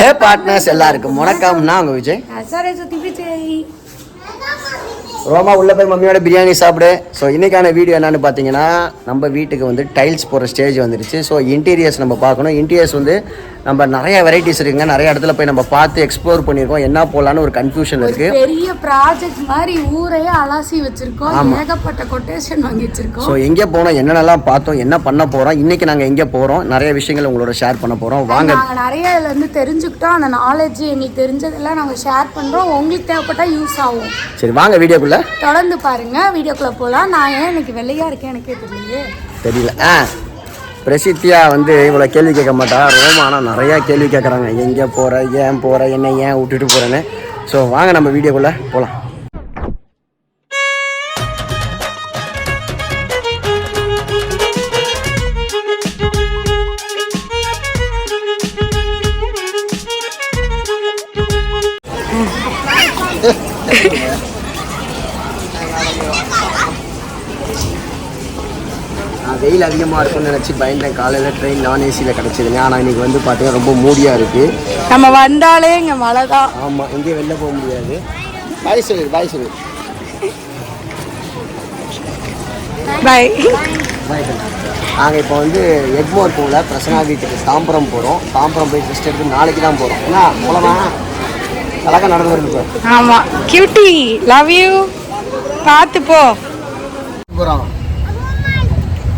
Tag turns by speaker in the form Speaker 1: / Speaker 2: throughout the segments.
Speaker 1: ஹே partners எல்லாருக்கும் வணக்கம். நான் உங்க விஜய்.
Speaker 2: விஜய்.
Speaker 1: ரோமா உள்ள போய் மம்மியோட பிரியாணி சாப்பிடு. ஸோ இன்னைக்கான வீடியோ என்னன்னு பார்த்தீங்கன்னா நம்ம வீட்டுக்கு வந்து டைல்ஸ் போகிற ஸ்டேஜ் வந்துருச்சு. ஸோ இன்டீரியர்ஸ் நம்ம பார்க்கணும். இன்டீரியர்ஸ் வந்து நம்ம நிறைய வெரைட்டிஸ் இருக்குங்க. நிறைய இடத்துல போய் நம்ம பார்த்து எக்ஸ்ப்ளோர் பண்ணியிருக்கோம். என்ன போடலான்னு ஒரு கன்ஃபியூஷன் இருக்கு.
Speaker 2: பெரிய ப்ராஜெக்ட் மாதிரி ஊரையே அலாசி வச்சிருக்கோம். ஏகப்பட்ட கொட்டேஷன் வாங்கி வச்சிருக்கோம்.
Speaker 1: ஸோ எங்கே போனோம் என்னென்னலாம் பார்த்தோம் என்ன பண்ண போகிறோம் இன்னைக்கு நாங்கள் எங்கே போகிறோம் நிறைய விஷயங்கள் உங்களோட ஷேர் பண்ண போகிறோம் வாங்க.
Speaker 2: நாங்க நிறைய இதுல இருந்து தெரிஞ்சுக்கிட்டோம். அந்த நாலேஜ் எங்களுக்கு தெரிஞ்சதெல்லாம் நாங்க ஷேர் பண்றோம். உங்களுக்கு தேவைப்பட்டா யூஸ் ஆகும்.
Speaker 1: சரி வாங்க வீடியோக்குள்ளே
Speaker 2: தொடர்ந்து பாருங்க வீடியோக்குள்ள போலாம். நான் ஏன் இன்னைக்கு வெள்ளையா இருக்கேன் எனக்கே தெரியலையே.
Speaker 1: தெரியல. ஆ பிரசித்தியா வந்து இவ்வளோ கேள்வி கேட்க மாட்டா. ரோமா ஆனால் நிறையா கேள்வி கேட்குறாங்க. எங்கே போகிற ஏன் போகிற என்ன ஏன் விட்டுட்டு போகிறேன்னு ஸோ வாங்க நம்ம வீடியோக்குள்ளே போகலாம் நான் வெயில் அதிகமாக இருக்கும்னு நினச்சி பயந்தேன் காலையில் ட்ரெயின் நான் ஏசியில் கிடச்சிதுங்க. ஆனால் இன்னைக்கு வந்து பார்த்தீங்கன்னா ரொம்ப மூடியாக இருக்குது
Speaker 2: நம்ம வந்தாலே இங்க மழை தான்.
Speaker 1: ஆமாம் எங்கேயும் வெளில போக முடியாது. பாய் சொல்லு பாய் சொல்லு.
Speaker 2: பை
Speaker 1: நாங்கள் இப்போ வந்து எக்மோர் போகல. பிரசனா வீட்டுக்கு தாம்பரம் போகிறோம் தாம்பரம் போய் டெஸ்ட் எடுத்து நாளைக்கு தான் போகிறோம் என்ன போகலாமா அழகாக நடந்து வருது இப்போ.
Speaker 2: ஆமா. கியூட்டி லவ் யூ பார்த்து போ.
Speaker 1: போகிறோம்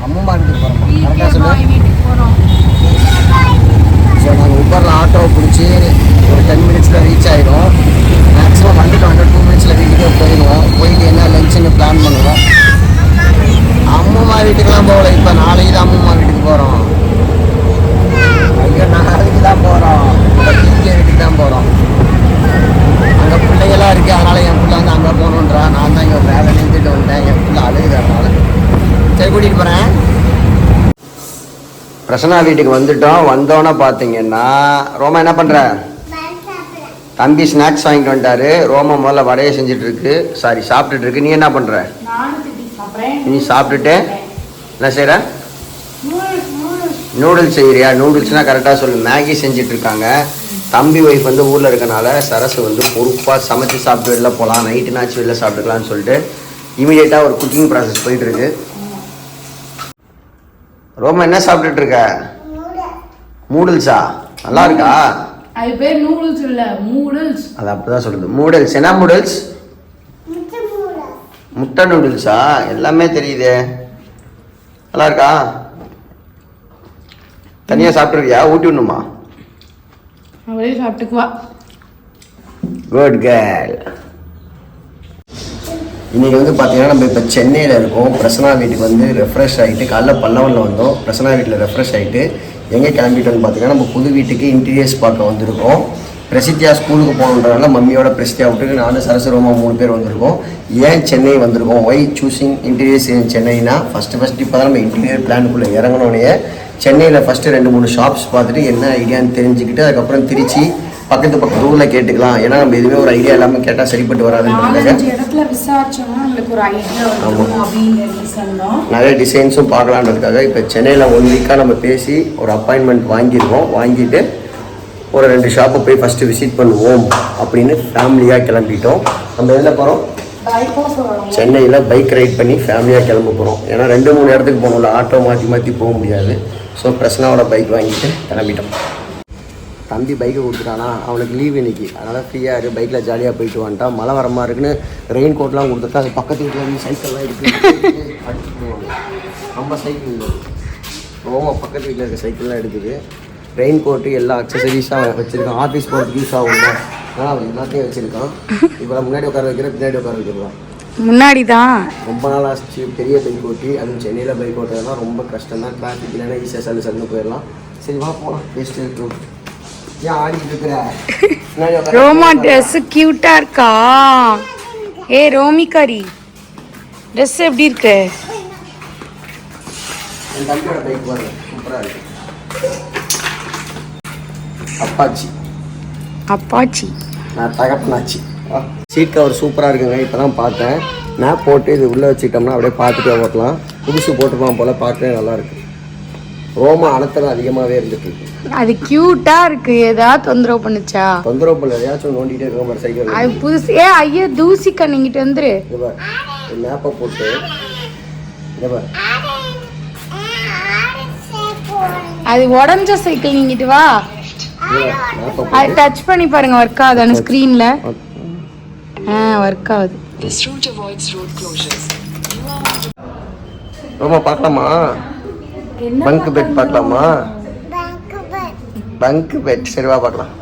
Speaker 1: அம்மம்மா வீட்டுக்கு போகிறோம் கரெக்டாக சொல்லு. ஸோ நாங்கள் உப்பரில் ஆட்டோவை பிடிச்சி ஒரு டென் மினிட்ஸில் ரீச் ஆகிடும் மேக்ஸிமம் வந்துட்டு வந்து டூ மினிட்ஸில் வீட்டுக்கே போயிடுவோம். போயிட்டு என்ன லஞ்சுன்னு பிளான் பண்ணுவோம். அம்மம்மா வீட்டுக்கெல்லாம் போகல. இப்போ நாளைக்கு தான் அம்மம்மா வீட்டுக்கு போகிறோம் ஐயோ நாளைக்கு தான் போகிறோம் டிகே வீட்டுக்கு தான் போகிறோம் அங்கே பிள்ளைங்களாம் இருக்குது அதனால் என் பிள்ளை வந்து அங்கே போகணுன்றா நான் தான் இங்கே வேலை நிறுத்திட்டு வந்தேன் என் பிள்ளை அழுகுது அதனால சரி கூட்டிகிட்டு போகிறேன் கசனா வீட்டுக்கு வந்துட்டோம். வந்தோன்னே பார்த்தீங்கன்னா ரோமா என்ன பண்ணுற தம்பி ஸ்நாக்ஸ் வாங்கிட்டு வந்துட்டாரு. ரோமா முதல்ல வடையை செஞ்சுட்டு இருக்கு சாரி சாப்பிட்டுட்டு இருக்கு நீ என்ன பண்ணுற நீ சாப்பிட்டுட்டு என்ன செய்கிற நூடுல்ஸ் செய்கிறியா நூடுல்ஸ்னால் கரெக்டாக சொல்லு. மேகி செஞ்சிட்ருக்காங்க. தம்பி ஒய்ஃப் வந்து ஊரில் இருக்கனால சரசு வந்து பொறுப்பாக சமைச்சு சாப்பிட்டு வெளில போகலாம் நைட்டுனாச்சும் வெளில சாப்பிட்டுக்கலாம்னு சொல்லிட்டு இமீடியட்டாக ஒரு குக்கிங் ப்ராசஸ் போயிட்டுருக்கு ரோமா என்ன சாப்பிட்டுட்டு இருக்க நூடுல்ஸா நல்லா இருக்கா
Speaker 2: அது பேர் நூடுல்ஸ் இல்ல மூடுல்ஸ்.
Speaker 1: அது அப்படிதான் சொல்லுது. நூடுல்ஸ் என்ன நூடுல்ஸ் முட்டை நூடுல்ஸா? எல்லாமே தெரியுதே. நல்லா இருக்கா தனியாக சாப்பிட்ருக்கியா ஊட்டி விடணுமா?
Speaker 2: அவளே சாப்பிட்டுக்குவா.
Speaker 1: குட் கேர்ள் இன்றைக்கி வந்து பார்த்தீங்கன்னா நம்ம இப்போ சென்னையில் இருக்கோம். பிரசனா வீட்டுக்கு வந்து ரெஃப்ரெஷ் ஆகிட்டு காலைல பல்லவனில் வந்தோம். பிரசனா வீட்டில் ரெஃப்ரெஷ் ஆகிட்டு எங்கே கிளம்பிட்டோம்னு பார்த்தீங்கன்னா நம்ம புது வீட்டுக்கு இன்டீரியர்ஸ் பார்க்க வந்திருக்கோம். பிரசித்தியா ஸ்கூலுக்கு போகணுன்றதுனால மம்மியோட பிரசித்தியா விட்டுக்கு நானும் சரசரோமா மூணு பேர் வந்திருக்கோம். ஏன் சென்னை வந்திருக்கோம்? ஒய் சூஸிங் இன்டீரியர்ஸ் இன் சென்னைனா ஃபஸ்ட்டு ஃபஸ்ட்டு இப்போ தான் நம்ம இன்டீரியர் பிளானுக்குள்ளே இறங்கினோடனே சென்னையில் ஃபஸ்ட்டு ரெண்டு மூணு ஷாப்ஸ் பார்த்துட்டு என்ன ஐடியான்னு தெரிஞ்சுக்கிட்டு அதுக்கப்புறம் திருச்சி பக்கத்து பக்கத்து ஊரில் கேட்டுக்கலாம். ஏன்னா நம்ம எதுவுமே ஒரு ஐடியா இல்லாமல் கேட்டால் சரிப்பட்டு வராதுன்றதுக்காக. நிறைய டிசைன்ஸும் பார்க்கலான்றதுக்காக இப்போ சென்னையில் ஒன் வீக்காக நம்ம பேசி ஒரு அப்பாயின்மெண்ட் வாங்கியிருக்கோம் வாங்கிட்டு ஒரு ரெண்டு ஷாப்பை போய் ஃபஸ்ட்டு விசிட் பண்ணுவோம் அப்படின்னு ஃபேமிலியாக கிளம்பிட்டோம். நம்ம எதில் போகிறோம்
Speaker 2: பைக்கும்
Speaker 1: சென்னையில் பைக் ரைட் பண்ணி ஃபேமிலியாக கிளம்ப போகிறோம் ஏன்னா ரெண்டு மூணு இடத்துக்கு போகணும்ல. ஆட்டோ மாற்றி மாற்றி போக முடியாது. ஸோ பிரசனாவோட பைக் வாங்கிட்டு கிளம்பிட்டோம். தம்பி பைக்கை கொடுத்துட்டானா அவனுக்கு லீவ் இன்னைக்கு. அதனால் ஃப்ரீயாக இரு பைக்கில் ஜாலியாக போயிட்டு வந்துட்டான். மழை வர மாதிரி இருக்குன்னு ரெயின் கோட்லாம் கொடுத்துருக்கா அது பக்கத்து வீட்டில் வந்து சைக்கிள்லாம் இருக்குது அடிச்சுட்டு போவாங்க. நம்ம சைக்கிள் இல்லை ரோமா பக்கத்து வீட்டில் இருக்க சைக்கிள்லாம் எடுக்குது. ரெயின் கோட்டு எல்லா அக்சசரிஸாக வச்சுருக்கான். ஆஃபீஸ் போகிறதுக்கு யூஸ் ஆகும்ல. அதனால் அவன் எல்லாத்தையும் வச்சுருக்கான். இப்போ முன்னாடி உட்கார வைக்கிற பின்னாடி உட்கார வைக்கிறதான்
Speaker 2: முன்னாடி தான்
Speaker 1: ரொம்ப நாள் ஆச்சு பெரிய பைக் ஓட்டி அதுவும் சென்னையில் பைக் ஓட்டுறதுலாம் ரொம்ப கஷ்டம் தான் டிராஃபிக் இல்லைன்னா ஈஸியாக சல்லு சல்லுன்னு போயிடலாம். சரி வா போகலாம் இருக்கும்
Speaker 2: ரோமா ட்ரெஸ் கியூட்டா இருக்கா? ஏ ரோமிகாரி ட்ரெஸ் எப்படி இருக்கு?
Speaker 1: அப்பாச்சி.
Speaker 2: அப்பாச்சி.
Speaker 1: நான் தகப்பனாச்சி. சீட் கவர் சூப்பராக இருக்குங்க இப்போ தான் பார்த்தேன். மேப் போட்டு இது உள்ளே வச்சுக்கிட்டோம்னா அப்படியே பார்த்துட்டு ஓட்டலாம் புதுசு போட்டுருப்பான் போல் பார்க்கவே நல்லா இருக்கு. ரோம அனத்தனம் அதிகமாகவே இருந்துட்டு இருக்கு.
Speaker 2: அது கியூட்டா இருக்கு. ஏதாவது தொந்தரவு பண்ணுச்சா?
Speaker 1: தொந்தரவு பண்ணல. எதையாச்சும் நோண்டிகிட்டே இருக்க மாதிரி சைக்கிள்
Speaker 2: அது புதுசு. ஏ ஐயா தூசி கண்ணிங்கிட்டு வந்துரு.
Speaker 1: இது பார். மேப்பை போட்டு. இது பார்.
Speaker 2: அது உடஞ்ச சைக்கிள் நீங்கிட்டு வா. அது டச் பண்ணி பாருங்க ஒர்க் ஆகுதான்னு ஸ்க்ரீன்ல ஆ ஒர்க் ஆகுது.
Speaker 3: This route avoids road closures.
Speaker 1: ரோமா பார்க்கலாமா? பங்க் பெட் பார்க்கலாமா? பங்க் பெட் சரி வா பார்க்கலாம்?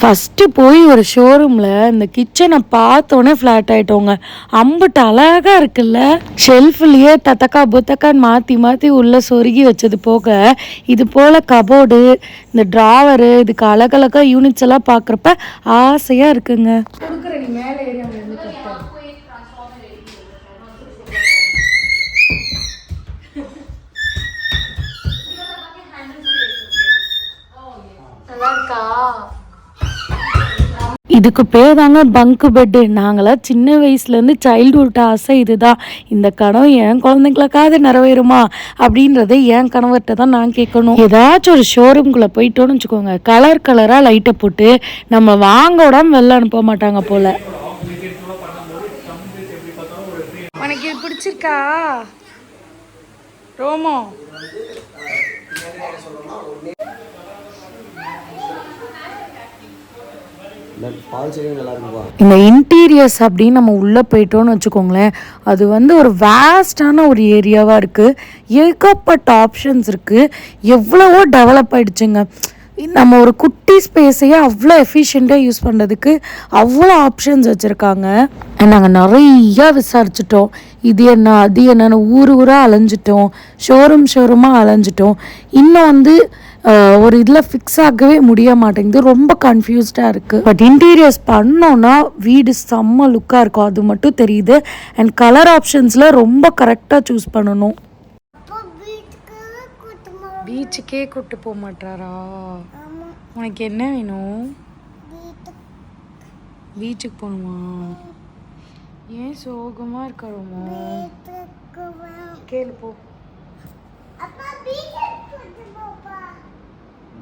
Speaker 4: ஃபஸ்ட்டு போய் ஒரு ஷோரூமில் இந்த கிச்சனை பார்த்தோன்னே ஃப்ளாட் ஆகிட்டோங்க அம்புட்டு அழகாக இருக்குல்ல? ஷெல்ஃப்லேயே தத்தக்கா புத்தக்கான்னு மாற்றி மாற்றி உள்ளே சொருகி வச்சது போக இது போல் கபோர்டு இந்த ட்ராவரு இதுக்கு அழகழகாக யூனிட்ஸ் எல்லாம் பார்க்குறப்ப ஆசையாக இருக்குங்க. இதுக்கு பேர் தாங்க பங்க் பெட்டு நாங்களாம் சின்ன வயசுலேருந்து சைல்டுஹுட் ஆசை இதுதான். இந்த கனவு என் குழந்தைங்களுக்காவது நிறைவேறுமா அப்படின்றத என் கணவர்கிட்ட தான் நான் கேட்கணும். ஏதாச்சும் ஒரு ஷோரூம்குள்ளே போயிட்டோன்னு வச்சுக்கோங்க. கலர் கலராக லைட்டை போட்டு நம்ம வாங்க விடாம வெளில அனுப்ப மாட்டாங்க போல.
Speaker 2: உனக்கு இது பிடிச்சிருக்கா? ரோமோ
Speaker 1: இந்த பால் செடியும் நல்லா
Speaker 4: இந்த இன்டீரியர்ஸ் அப்படின்னு நம்ம உள்ளே போயிட்டோம்னு வச்சுக்கோங்களேன் அது வந்து ஒரு வேஸ்டான ஒரு ஏரியாவாக இருக்குது ஏகப்பட்ட ஆப்ஷன்ஸ் இருக்குது எவ்வளவோ டெவலப் ஆகிடுச்சுங்க நம்ம ஒரு குட்டி ஸ்பேஸையே அவ்வளோ எஃபிஷியண்ட்டாக யூஸ் பண்ணுறதுக்கு அவ்வளோ ஆப்ஷன்ஸ் வச்சுருக்காங்க. நாங்கள் நிறையா விசாரிச்சிட்டோம். இது என்ன அது என்னென்னு ஊர் ஊராக அலைஞ்சிட்டோம். ஷோரூம் ஷோரூமாக அலைஞ்சிட்டோம். இன்னும் வந்து ஒரு இதில் ஃபிக்ஸ் ஆகவே முடிய மாட்டேங்குது. ரொம்ப கன்ஃபியூஸ்டாக இருக்குது பட் இன்டீரியர்ஸ் பண்ணோன்னா வீடு செம்ம லுக்காக இருக்கும். அது மட்டும் தெரியுது. அண்ட் கலர் ஆப்ஷன்ஸில் ரொம்ப கரெக்டாக சூஸ் பண்ணணும்.
Speaker 2: பீச்சுக்கே கூட்டு போக மாட்டாரா? உனக்கு என்ன வேணும்? பீச்சுக்கு போகணுமா ஏன் சோகமா இருக்கறோமோ கேளு போ.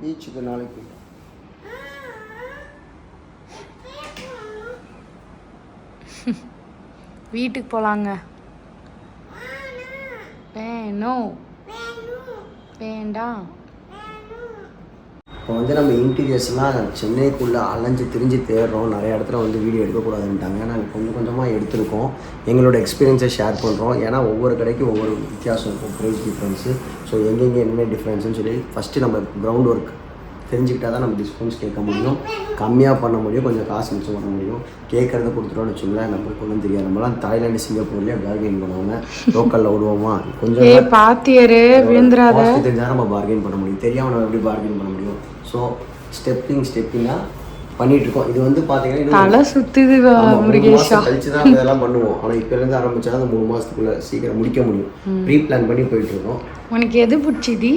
Speaker 1: பீச்சுக்கு நாளைக்கு.
Speaker 2: வீட்டுக்கு போலாங்க. வேணும். வேண்டாம்.
Speaker 1: இப்போ வந்து நம்ம இன்டீரியர்ஸ்லாம் சென்னைக்குள்ளே அலைஞ்சு திரிஞ்சு தேடுறோம். நிறைய இடத்துல வந்து வீடியோ எடுக்கக்கூடாதுன்ட்டாங்க. நாங்கள் கொஞ்சம் கொஞ்சமாக எடுத்திருக்கோம். எங்களோட எக்ஸ்பீரியன்ஸை ஷேர் பண்ணுறோம் ஏன்னா ஒவ்வொரு கடைக்கும் ஒவ்வொரு வித்தியாசம் இருக்கும். ப்ரைஸ் டிஃப்ரென்ஸு ஸோ எங்கெங்கே என்னென்ன டிஃப்ரென்ஸுன்னு சொல்லி ஃபஸ்ட்டு நம்ம கிரவுண்ட் ஒர்க் தெரிஞ்சுக்கிட்டா தான் நம்ம டிஸ்கவுண்ட்ஸ் கேட்க முடியும். கம்மியாக பண்ண முடியும். கொஞ்சம் காசு மிச்சம் பண்ண முடியும். கேட்குறத கொடுத்துட்டோம்னு வச்சுங்களேன் நம்மளுக்கு ஒன்றும் தெரியாது. நம்மளாம் தாய்லாந்து சிங்கப்பூர்லேயே பார்கெயின் பண்ணுவாங்க. லோக்கலில் விடுவோமா கொஞ்சம்
Speaker 2: பாத்தியரு விழுந்துராத
Speaker 1: Cost தெரிஞ்சா நம்ம பார்கெயின் பண்ண முடியும். தெரியாம நம்ம எப்படி பார்கெயின் பண்ண முடியும்? ஸோ ஸ்டெப்பிங் ஸ்டெப்பிங்காக பண்ணிட்டு இருக்கோம் இது வந்து பார்த்தீங்கன்னா இன்னும்
Speaker 2: தலை சுத்துது முருகேஷா.
Speaker 1: கழிச்சு தான் இதெல்லாம் பண்ணுவோம். ஆனால் இப்போ இருந்து ஆரம்பிச்சா அந்த மூணு மாசத்துக்குள்ள சீக்கிரம் முடிக்க முடியும். ப்ரீ பிளான் பண்ணி போயிட்டு இருக்கோம்
Speaker 2: உனக்கு எது பிடிச்சிதி?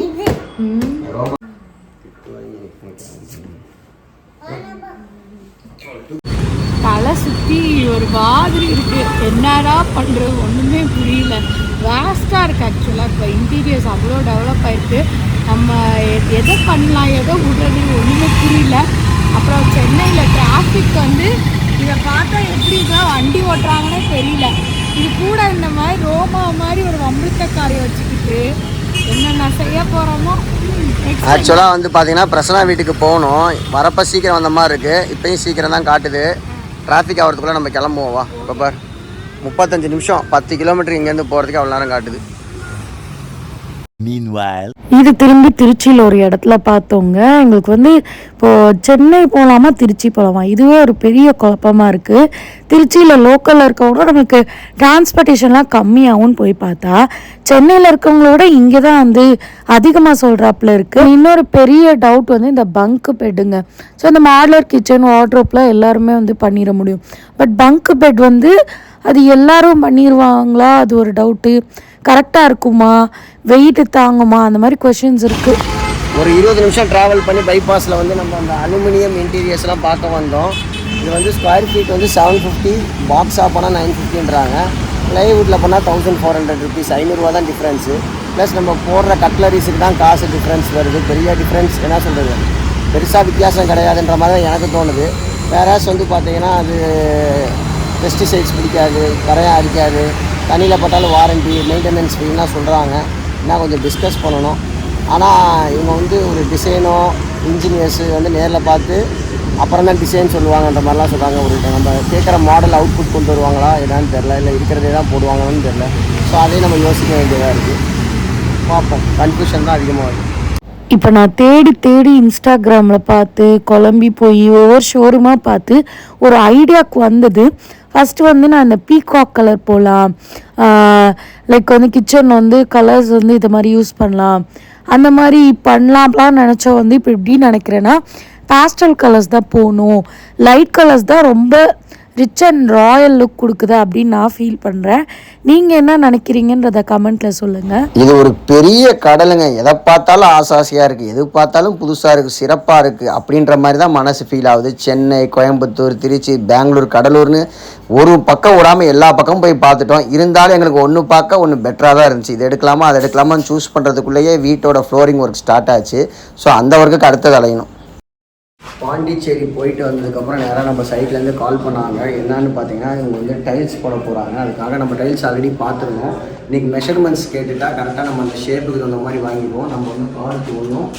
Speaker 4: தலை சுற்றி ஒரு மாதிரி இருக்குது என்னடா பண்ணுறது ஒன்றுமே புரியல. வேஸ்ட்டாக இருக்குது ஆக்சுவலாக இப்போ இன்டீரியர்ஸ் அவ்வளோ டெவலப் ஆகிருக்கு நம்ம எதை பண்ணலாம்? எதை விடுறது? ஒன்றுமே புரியல. அப்புறம் சென்னையில் டிராஃபிக் வந்து இதை பார்த்தா எப்படி தான் வண்டி ஓட்டுறாங்கன்னே தெரியல. இது கூட இந்த மாதிரி ரோமா மாதிரி ஒரு வம்பிழுத்தக்காரியை வச்சுக்கிட்டு என்னென்ன செய்ய போகிறோமோ
Speaker 1: ஆக்சுவலாக வந்து பார்த்தீங்கன்னா பிரசனா வீட்டுக்கு போகணும். வரப்போ சீக்கிரம் வந்த மாதிரி இருக்குது இப்போயும் சீக்கிரம் தான் காட்டுது. டிராஃபிக் ஆகிறதுக்குள்ளே நம்ம கிளம்புவோம். வா இப்போ பார். முப்பத்தஞ்சு நிமிஷம் பத்து கிலோமீட்டர் இங்கேருந்து போகிறதுக்கு அவ்வளோ நேரம் காட்டுது.
Speaker 4: இது திரும்பி திருச்சியில் ஒரு இடத்துல பார்த்தோங்க. எங்களுக்கு வந்து இப்போது சென்னை போகலாமா திருச்சி போகலாமா இதுவே ஒரு பெரிய குழப்பமாக இருக்குது திருச்சியில் லோக்கலில் இருக்கவங்க நமக்கு டிரான்ஸ்போர்ட்டேஷன்லாம் கம்மியாகவும் போய் பார்த்தா சென்னையில் இருக்கவங்களோட இங்கே தான் வந்து அதிகமாக சொல்கிறாப்புல இருக்குது இன்னொரு பெரிய டவுட் வந்து இந்த பங்க் பெட்டுங்க ஸோ இந்த மாடலர் கிச்சன் வார்ட்ரோப்லாம் எல்லாருமே வந்து பண்ணிட முடியும். பட் பங்க் பெட் வந்து அது எல்லாரும் பண்ணிடுவாங்களா அது ஒரு டவுட்டு கரெக்டாக இருக்குமா? வெயிட்டு தாங்குமா? அந்த மாதிரி கொஷின்ஸ் இருக்குது
Speaker 1: ஒரு இருபது நிமிஷம் ட்ராவல் பண்ணி பைபாஸில் வந்து நம்ம அந்த அலுமினியம் இன்டீரியர்ஸ்லாம் பார்க்க வந்தோம். இது வந்து ஸ்கொயர் ஃபீட் வந்து செவன் ஃபிஃப்டி பாக்ஸ் ஆஃப் பண்ணால் நைன் ஃபிஃப்டின்றாங்க ப்ளைவுட்டில் பண்ணால் தௌசண்ட் ஃபோர் ஹண்ட்ரட் ருபீஸ் ஐநூறுரூவா தான் டிஃப்ரென்ஸு ப்ளஸ் நம்ம போடுற கட்லரிஸுக்கு தான் காசு டிஃப்ரென்ஸ் வருது. பெரிய டிஃப்ரென்ஸ் என்ன சொல்கிறது பெருசாக வித்தியாசம் கிடையாதுன்ற மாதிரி தான் எனக்கு தோணுது. வேறாஸ் வந்து பார்த்தீங்கன்னா அது பெஸ்டிசைட்ஸ் பிடிக்காது கரையான் அடிக்காது தண்ணியில் பட்டாலும் வாரண்டி மெயின்டெனன்ஸ் ஃபீலாம் சொல்கிறாங்க இன்னும் கொஞ்சம் டிஸ்கஸ் பண்ணணும். ஆனால் இவங்க வந்து ஒரு டிசைனோ இன்ஜினியர்ஸு வந்து நேரில் பார்த்து அப்புறம் தான் டிசைன் சொல்லுவாங்கன்ற மாதிரிலாம் சொல்கிறாங்க ஒரு நம்ம கேட்குற மாடல் அவுட்புட் கொண்டு வருவாங்களா என்னான்னு தெரில இல்லை இருக்கிறதே தான் போடுவாங்களான்னு தெரில ஸோ அதையும் நம்ம யோசிக்க வேண்டியதாக இருக்குது பார்ப்போம். கன்ஃபியூஷன் தான் அதிகமாக வருது.
Speaker 4: இப்போ நான் தேடி தேடி இன்ஸ்டாகிராமில் பார்த்து குழம்பி போய் ஒவ்வொரு ஷோரூமாக பார்த்து ஒரு ஐடியாவுக்கு வந்தது. ஃபஸ்ட்டு வந்து நான் இந்த பீகாக் கலர் போகலாம் லைக் வந்து கிச்சன் வந்து கலர்ஸ் வந்து இது மாதிரி யூஸ் பண்ணலாம். அந்த மாதிரி பண்ணலாம்லாம் நினச்சா வந்து இப்போ எப்படி நினைக்கிறேன்னா பேஸ்டல் கலர்ஸ் தான் போகணும். லைட் கலர்ஸ் தான் ரொம்ப ரிச் அண்ட் ராயல் லுக் கொடுக்குது அப்படின்னு நான் ஃபீல் பண்ணுறேன் நீங்கள் என்ன நினைக்கிறீங்கன்றத கமெண்ட்டில் சொல்லுங்கள்
Speaker 1: இது ஒரு பெரிய கடலுங்க. எதை பார்த்தாலும் ஆசை ஆசையாக இருக்குது எது பார்த்தாலும் புதுசாக இருக்குது சிறப்பாக இருக்குது அப்படின்ற மாதிரி தான் மனசு ஃபீல் ஆகுது. சென்னை கோயம்புத்தூர் திருச்சி பெங்களூர் கடலூர்னு ஒரு பக்கம் விடாமல் எல்லா பக்கமும் போய் பார்த்துட்டோம். இருந்தாலும் எங்களுக்கு ஒன்று பார்க்க ஒன்று பெட்டராக தான் இருந்துச்சு. இது எடுக்கலாமா அதை எடுக்கலாமான்னு சூஸ் பண்ணுறதுக்குள்ளேயே வீட்டோட ஃப்ளோரிங் ஒர்க் ஸ்டார்ட் ஆச்சு. ஸோ அந்த ஒர்க்குக்கு அடுத்தது அலையணும். பாண்டிச்சேரி போயிட்டு வந்ததுக்கப்புறம் நேராக நம்ம சைட்லேருந்து கால் பண்ணாங்க. என்னன்னு பார்த்தீங்கன்னா இவங்க வந்து டைல்ஸ் போட போகிறாங்க அதுக்காக நம்ம டைல்ஸ் ஆல்ரெடி பார்த்துருந்தோம் இன்றைக்கி மெஷர்மெண்ட்ஸ் கேட்டுட்டால் கரெக்டாக நம்ம அந்த ஷேப்புக்கு தகுந்த மாதிரி வாங்கிடுவோம் நம்ம வந்து காலுக்கு ஒன்றும்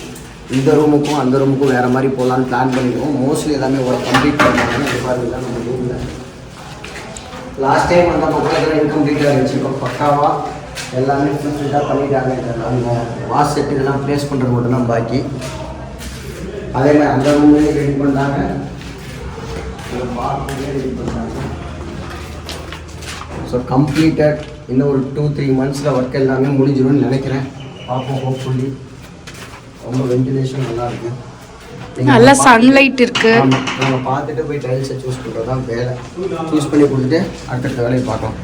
Speaker 1: இந்த ரூமுக்கும் அந்த ரூமுக்கும் வேறு மாதிரி போகலான்னு பிளான் பண்ணிடுவோம். மோஸ்ட்லி எல்லாமே ஒரு கம்ப்ளீட் பண்ணுவாங்க இது மாதிரி தான் நம்ம ரூமில் லாஸ்ட் டைம் வந்து நம்ம இன்கம்ப்ளீட்டாக இருந்துச்சு. இப்போ பக்காவாக எல்லாமே ஃபுல்ஃபில்டாக பண்ணிட்டாங்க. இதெல்லாம் அந்த செட் இதெல்லாம் ப்ளேஸ் பண்ணுறது மட்டும்தான் பாக்கி. அதே மாதிரி அந்த ரூம்லேயும் ரெடி பண்ணாங்க ரெடி பண்ணாங்க ஸோ கம்ப்ளீட்டட் இன்னும் ஒரு டூ த்ரீ மந்த்ஸில் ஒர்க் எல்லாமே முடிஞ்சிடும்னு நினைக்கிறேன். பார்ப்போம் ஹோப்ஃபுல்லி ரொம்ப வென்டிலேஷன் நல்லா இருக்கு. நீங்க
Speaker 2: நல்ல சன்லைட் இருக்கு.
Speaker 1: நம்ம பார்த்துட்டு போய் டைல்ஸை சூஸ் பண்ணுறது தான் வேலை. சூஸ் பண்ணி கொடுத்துட்டு அடுத்தடுத்த வேலையை பார்க்கலாம்.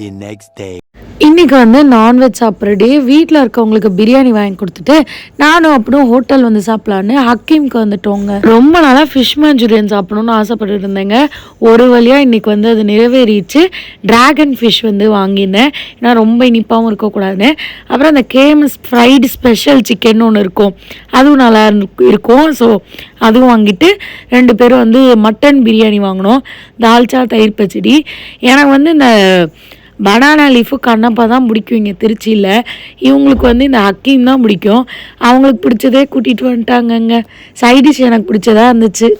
Speaker 5: தி நெக்ஸ்ட் டே
Speaker 4: இன்னைக்கு வந்து நான்வெஜ் சாப்பிட்ற டே வீட்டில் இருக்கவங்களுக்கு பிரியாணி வாங்கி கொடுத்துட்டு நானும் அப்படியும் ஹோட்டல் வந்து சாப்பிட்லான்னு ஹக்கீம்க்கு வந்துட்டோங்க. ரொம்ப நாளாக ஃபிஷ் மஞ்சூரியன் சாப்பிடணும்னு ஆசைப்பட்டு இருந்தேங்க ஒரு வழியாக இன்றைக்கி வந்து அது நிறைவேறிச்சு. டிராகன் ஃபிஷ் வந்து வாங்கியிருந்தேன் ஏன்னா ரொம்ப இனிப்பாகவும் இருக்கக்கூடாதுன்னு. அப்புறம் அந்த கேஎம்எஸ் ஃப்ரைடு ஸ்பெஷல் சிக்கன் ஒன்று இருக்கும். அதுவும் நல்லா இருக்கும். ஸோ அதுவும் வாங்கிட்டு ரெண்டு பேரும் வந்து மட்டன் பிரியாணி வாங்கினோம். தால்ச்சா தயிர் பச்சடி. எனக்கு வந்து இந்த பனானா லீஃபு கண்ணப்பா தான் பிடிக்கும் இங்கே திருச்சியில். இவங்களுக்கு வந்து இந்த ஹக்கீம் தான் பிடிக்கும் அவங்களுக்கு பிடிச்சதே கூட்டிகிட்டு வந்துட்டாங்கங்க. சைடிஷ் எனக்கு பிடிச்சதா இருந்துச்சு.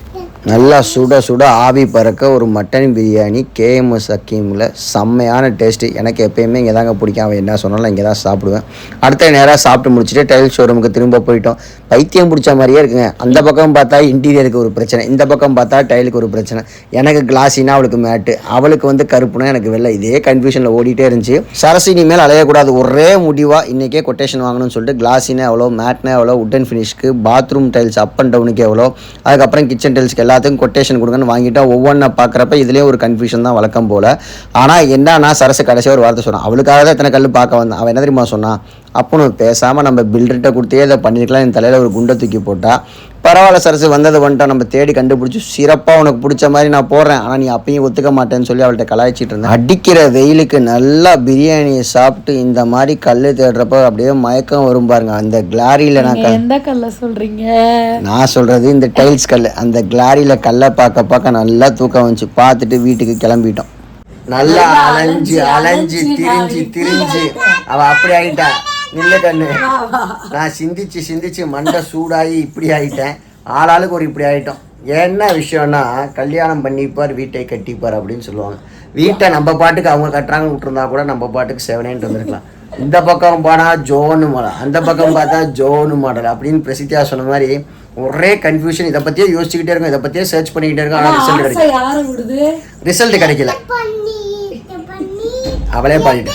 Speaker 1: நல்லா சுட சுட ஆவி பறக்க ஒரு மட்டன் பிரியாணி கேஎம்எஸ் அக்கீமில் செம்மையான டேஸ்ட்டு எனக்கு எப்பயுமே இங்கே தாங்க பிடிக்கும். அவன் என்ன சொன்னாலும் இங்கே தான் சாப்பிடுவேன். அடுத்த நேராக சாப்பிட்டு முடிச்சுட்டு டைல் ஷோரூமுக்கு திரும்ப போயிட்டோம். பைத்தியம் பிடிச்ச மாதிரியே இருக்குங்க. அந்த பக்கம் பார்த்தா இன்டீரியருக்கு ஒரு பிரச்சனை. இந்த பக்கம் பார்த்தா டைலுக்கு ஒரு பிரச்சனை. எனக்கு கிளாஸினா அவளுக்கு மேட்டு அவளுக்கு வந்து கருப்புனா எனக்கு வெள்ளை. இதே கன்ஃபியூஷனில் ஓடிட்டே இருந்துச்சு. சரசு இனிமேல் அலையக்கூடாது. ஒரே முடிவாக இன்றைக்கே கொட்டேஷன் வாங்கணும்னு சொல்லிட்டு கிளாஸினா எவ்வளோ மேட்னா எவ்வளோ உட்டன் ஃபினிஷ்க்கு பாத்ரூம் டைல்ஸ் அப் அண்ட் டவுனுக்கு எவ்வளோ அதுக்கப்புறம் கிச்சன் டைல்ஸ்க்கு எல்லாத்துக்கும் கொட்டேஷன் கொடுங்கன்னு வாங்கிட்டா ஒவ்வொன்றா பார்க்குறப்ப இதுலேயே ஒரு கன்ஃபியூஷன் தான் வழக்கம் போல். ஆனால் என்னன்னா சரசு கடைசியாக ஒரு வார்த்தை சொன்னான். அவளுக்காக தான் இத்தனை கல் பார்க்க வந்தான். அவன் என்ன தெரியுமா சொன்னான்? அப்போ பேசாமல் நம்ம பில்டர்கிட்ட கொடுத்தே இதை பண்ணிருக்கலாம். என் தலையில் ஒரு குண்டை தூக்கி போட்டால் பரவாயில்ல சரசு வந்தது வந்துட்டா நம்ம தேடி கண்டுபிடிச்சி சிறப்பாக உனக்கு பிடிச்ச மாதிரி நான் போடுறேன். ஆனால் நீ அப்பயும் ஒத்துக்க மாட்டேன்னு சொல்லி அவள்கிட்ட கலாய்ச்சிட்டு இருந்தேன். அடிக்கிற வெயிலுக்கு நல்லா பிரியாணியை சாப்பிட்டு இந்த மாதிரி கல் தேடுறப்ப அப்படியே மயக்கம் வரும் பாருங்க. அந்த கிளாரியில் நான்
Speaker 4: எந்த கல்ல சொல்கிறீங்க
Speaker 1: நான் சொல்கிறது இந்த டைல்ஸ் கல் அந்த கிளாரியில் கல்லை பார்க்க பார்க்க நல்லா தூக்கம் வந்துச்சு. பார்த்துட்டு வீட்டுக்கு கிளம்பிட்டோம். நல்லா அலைஞ்சு அலைஞ்சு திரிஞ்சு திரிஞ்சு. அவ அப்படி ஆயிட்டா. இல்ல கண்ணு. நான் சிந்திச்சு சிந்திச்சு மண்டை சூடாகி இப்படி ஆயிட்டேன். ஆளாளுக்கு ஒரு இப்படி ஆயிட்டோம். என்ன விஷயம்னா கல்யாணம் பண்ணிப்பார் வீட்டை கட்டிப்பார் அப்படின்னு சொல்லுவாங்க. வீட்டை நம்ம பாட்டுக்கு அவங்க கட்டுறாங்க விட்டுருந்தா கூட நம்ம பாட்டுக்கு செவனேன்ட்டு வந்திருக்கலாம். இந்த பக்கம் போனா ஜோனு மாடல் அந்த பக்கம் பார்த்தா ஜோனு மாடல் அப்படின்னு பிரசித்தியா சொன்ன மாதிரி ஒரே கன்ஃபியூஷன் இதை பத்தியே யோசிச்சுக்கிட்டே இருக்கும் இதை பத்தியே சர்ச் பண்ணிக்கிட்டே இருக்கும். ஆனால் ரிசல்ட் கிடைக்கல. ரிசல்ட் கிடைக்கல. அவளே பாடிட்டா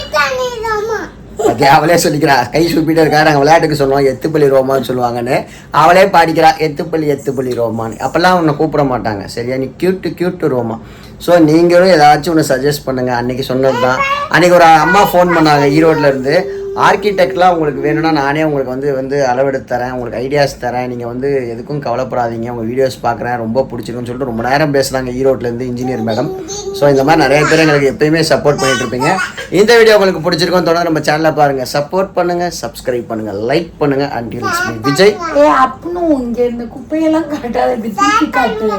Speaker 1: ஓகே அவளே சொல்லிக்கிறா கை சூப்பிட்டே இருக்கா நாங்கள் விளையாட்டுக்கு சொல்லுவோம் எத்துப்பள்ளி ரோமான்னு சொல்லுவாங்கன்னு. அவளே பாடிக்கிறா எத்துப்பள்ளி எத்துப்பள்ளி ரோமான்னு. அப்போல்லாம் உன்னை கூப்பிட மாட்டாங்க சரியா? நீ கியூட்டு கியூட்டு ரோமா. ஸோ நீங்களும் ஏதாச்சும் ஒன்று சஜஸ்ட் பண்ணுங்க அன்றைக்கி சொன்னது தான் அன்றைக்கி ஒரு அம்மா ஃபோன் பண்ணாங்க ஈரோட்டில் இருந்து. ஆர்கிடெக்ட்லாம் உங்களுக்கு வேணும்னா நானே உங்களுக்கு வந்து வந்து அளவெடுத்து தரேன். உங்களுக்கு ஐடியாஸ் தரேன். நீங்கள் வந்து எதுக்கும் கவலைப்படாதீங்க. உங்கள் வீடியோஸ் பார்க்குறேன் ரொம்ப பிடிச்சிருக்குன்னு சொல்லிட்டு ரொம்ப நேரம் பேசுனாங்க ஈரோட்லேருந்து இன்ஜினியர் மேடம் ஸோ இந்த மாதிரி நிறைய பேர் எங்களுக்கு எப்பயுமே சப்போர்ட் பண்ணிட்டு இருப்பீங்க. இந்த வீடியோ உங்களுக்கு பிடிச்சிருக்கும் தொடர்ந்து நம்ம சேனலை பாருங்கள் சப்போர்ட் பண்ணுங்கள் சப்ஸ்கிரைப் பண்ணுங்கள் லைக் பண்ணுங்கள் அண்டில் விஜய்.
Speaker 4: ஏ அப்பனும் இங்க இந்த குப்பையெல்லாம் காட்டாத இப்படி தூக்கி காட்டு.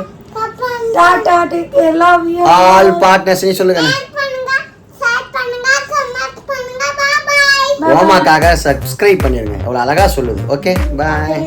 Speaker 4: Tata take care love you
Speaker 1: all partners சொல்லுங்க. ஓமாக்காக சப்ஸ்கிரைப் பண்ணிடுங்க அவ்வளோ அழகாக சொல்லுது. Okay bye